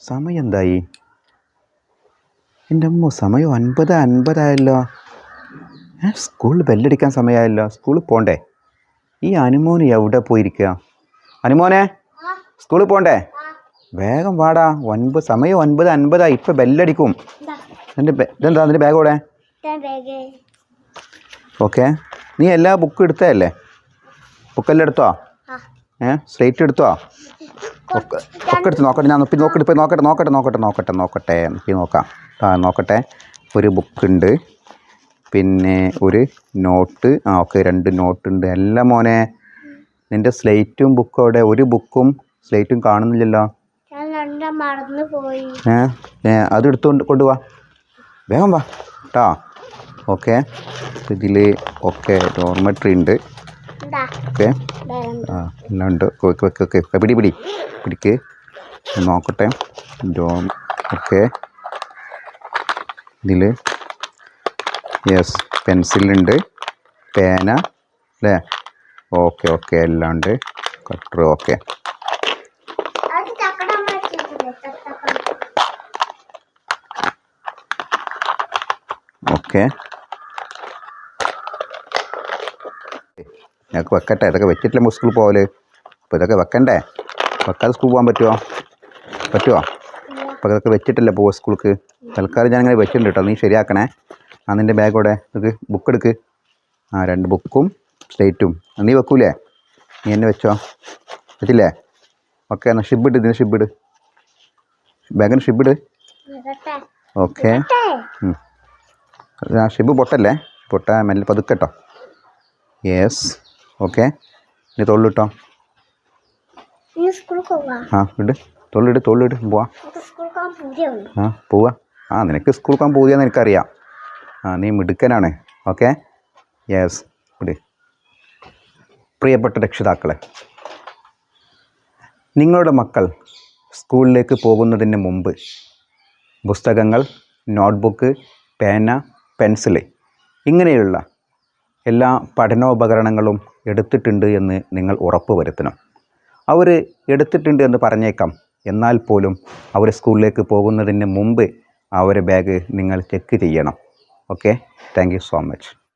സമയം എന്തായി എന്റെ അമ്മ സമയം അൻപത് അൻപതായല്ലോ. ഏ സ്കൂളിൽ ബെല്ലടിക്കാൻ സമയമായല്ലോ. സ്കൂളിൽ പോണ്ടേ? ഈ അനുമോന് എവിടെ പോയിരിക്കുക അനുമോനെ സ്കൂളിൽ പോണ്ടേ? വേഗം വാടാ. ഒൻപത് സമയം ഒൻപത് അൻപതായി. ഇപ്പം ബെല്ലടിക്കും. എന്റെ ഇതെന്താ അതിന്റെ ബാഗ് ഇവിടെ ഓക്കെ നീ എല്ലാ ബുക്കും എടുത്തതല്ലേ? ബുക്കെല്ലാം എടുത്തോ? ഏ? സ്ലേറ്റ് എടുത്തോ? ഒക്കെ ഒക്കെ എടുത്ത് നോക്കട്ടെ. ഞാൻ ഇപ്പം നോക്കട്ടെ പോയി നോക്കട്ടെ നോക്കട്ടെ നോക്കട്ടെ നോക്കട്ടെ നോക്കട്ടെ. ഇപ്പം നോക്കാം. ആ നോക്കട്ടെ. ഒരു ബുക്ക് ഉണ്ട്. പിന്നെ ഒരു നോട്ട് ആ ഓക്കെ രണ്ട് നോട്ട് ഉണ്ട്. എല്ലാം മോനെ നിന്റെ സ്ലേറ്റും ബുക്കും അവിടെ. ഒരു ബുക്കും സ്ലേറ്റും കാണുന്നില്ലല്ലോ. ഏ? അത് എടുത്തുകൊണ്ട് കൊണ്ടുപോവാ വേഗം വാ. കേട്ടോ ഓക്കെ ഇതിൽ ഓക്കെ ഡോർമെട്രി ഉണ്ട്. ഓക്കെ. ആ എല്ലാം ഉണ്ട്. ഓക്കെ ഓക്കെ ഓക്കെ പിടി പിടി. പിടിക്ക്. നോക്കട്ടെ. ഡോം ഓക്കെ. ഇതിൽ യെസ് പെൻസിലുണ്ട്. പേന. അല്ലേ? Okay okay. എല്ലാം ഉണ്ട്. Cutter okay. ഓക്കെ. ഞങ്ങൾക്ക് വെക്കട്ടെ. ഇതൊക്കെ വെച്ചിട്ടില്ല നമുക്ക് സ്കൂളിൽ പോകൽ അപ്പോൾ ഇതൊക്കെ വെക്കണ്ടേ? വെക്കാതെ സ്കൂളിൽ പോകാൻ പറ്റുമോ പറ്റുമോ അപ്പോൾ ഇതൊക്കെ വെച്ചിട്ടില്ല പോകുക സ്കൂൾക്ക് തൽക്കാലം ഞാൻ അങ്ങനെ വെച്ചിട്ടുണ്ട് കേട്ടോ. നീ ശരിയാക്കണേ. ആ നിന്റെ ബാഗോടെ നിങ്ങൾക്ക് ബുക്ക് എടുക്ക്. ആ രണ്ട് ബുക്കും സ്ലേറ്റും നീ വെക്കൂലേ? നീ എന്നെ വെച്ചോ? വെച്ചില്ലേ? ഓക്കെ എന്നാൽ ഷിബിട് ഇതിന് ഷിബിട് ബാഗിന് ഷിബിട് ഓക്കെ. ഷിബ് പൊട്ടല്ലേ? പൊട്ട മെല്ലെ പതുക്കെട്ടോ യെസ് ഓക്കെ. ഇനി തൊള്ളിട്ടോ? ആ ഇട് തൊള്ളിട് തൊള്ളിട്. പോവാ. ആ പോവാ. ആ നിനക്ക് സ്കൂൾ പോകാൻ പോവുകയെന്ന് എനിക്കറിയാം. ആ നീ മിടുക്കനാണ്. ഓക്കെ? യെസ് ഇട് പ്രിയപ്പെട്ട രക്ഷിതാക്കളെ നിങ്ങളുടെ മക്കൾ സ്കൂളിലേക്ക് പോകുന്നതിന് മുമ്പ് പുസ്തകങ്ങൾ നോട്ട്ബുക്ക് പേന പെൻസിൽ ഇങ്ങനെയുള്ള എല്ലാ പഠനോപകരണങ്ങളും എടുത്തിട്ടുണ്ട് എന്ന് നിങ്ങൾ ഉറപ്പ് വരുത്തണം. അവർ എടുത്തിട്ടുണ്ട് എന്ന് പറഞ്ഞേക്കാം. എന്നാൽ പോലും അവർ സ്കൂളിലേക്ക് പോകുന്നതിന് മുമ്പ് അവരെ ബാഗ് നിങ്ങൾ ചെക്ക് ചെയ്യണം. Okay thank so much